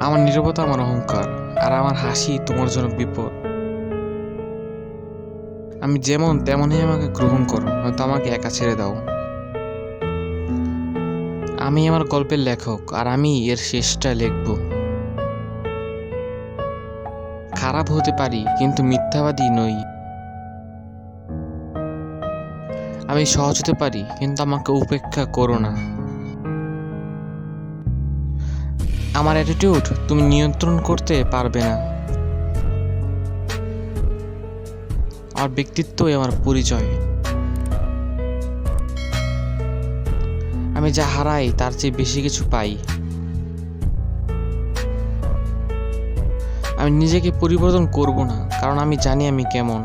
আমার নীরবতা, আমার অহংকার, আর আমার হাসি তোমার জন্য বিপদ। আমি যেমন তেমনই আমাকে গ্রহণ করো, হয়তো আমাকে একা ছেড়ে দাও। আমি আমার গল্পের লেখক, আর আমি এর শেষটা লিখব। খারাপ হতে পারি, কিন্তু মিথ্যাবাদী নই। আমি সহজ হতে পারি, কিন্তু আমাকে উপেক্ষা করো না। আমার অ্যাটিটিউড তুমি নিয়ন্ত্রণ করতে পারবে না। আমার ব্যক্তিত্বই আমার পরিচয়। আমি যা হারাই, তার চেয়ে বেশি কিছু পাই। আমি নিজেকে পরিবর্তন করব না, কারণ আমি জানি আমি কেমন।